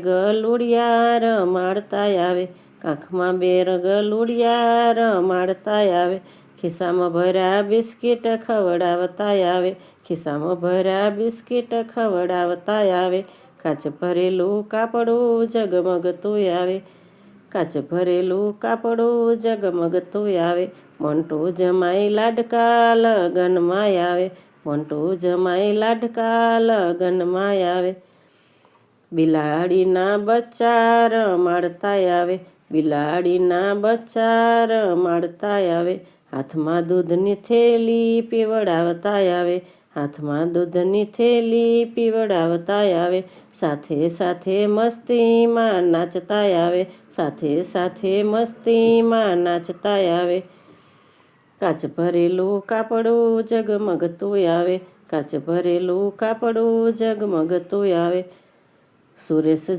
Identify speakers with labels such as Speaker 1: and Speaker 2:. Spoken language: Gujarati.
Speaker 1: ગલુડિયા રમાડતા આવે. કાંખમાં બેર ગલુડિયા રમાડતા આવે. ખિસ્સામાં ભર્યા બિસ્કિટ ખવડાવતા આવે. ખિસ્સામાં ભર્યા બિસ્કિટ ખવડાવતા આવે. કાચ ભરેલું કાપડું જગમગતું આવે. કાચ ભરેલું કાપડું જગમગતું આવે. મોન્ટુ જમાઈ લાડકા લગનમાં આવે. મોન્ટુ જમાઈ લાડકા લગનમાં આવે. બિલાડીના બચ્ચા રમાડતા આવે, બિલાડીના બચ્ચા રમાડતા આવે. હાથમાં દૂધની થેલી પીવડાવતા આવે, હાથમાં દૂધની થેલી પીવડાવતા આવે. સાથે સાથે મસ્તીમાં નાચતા આવે, સાથે સાથે મસ્તીમાં નાચતા આવે. કાચ ભરેલું કાપડું જગમગતું આવે, કાચ ભરેલું કાપડું જગમગતું આવે. સુરેશ